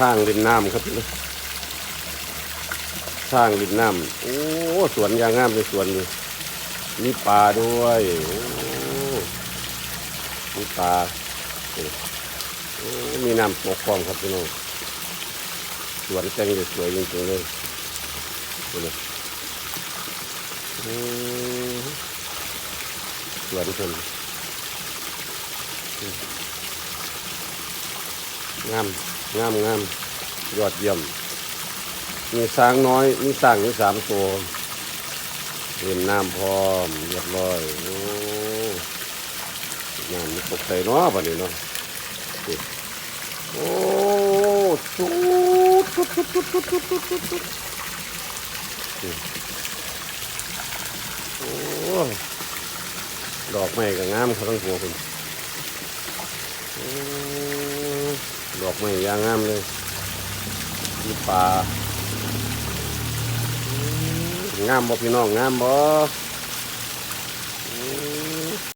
ช่างริมน้ำครับพี่น้องช่างริมน้ำโอ้สวนยางงามเลยสวนนี้มีปลาด้วยโอ้มีปลาโอ้มีน้ำตกคลองครับพี่น้องสวนแตงเลยสวยจริงๆเลยดูนะสวนคนอืม งามงามงามยอดเยี่ยม มีสร้างน้อย มีสร้างอยู่สามตัวเห็นน้ำพร้อมเรียบร้อยโอ้น้ำมันตกใส่เนาะบัดนี้เนาะโอ้ชุดชุดชุดชุดชุดชุดชุดชุดชุดโอ้ดอกไม้ก็งามเขาทั้งหัวคุณโอ้ ดอกไม้ยางงามเลยมีป่างามบ่พี่น้องงามบ่อืม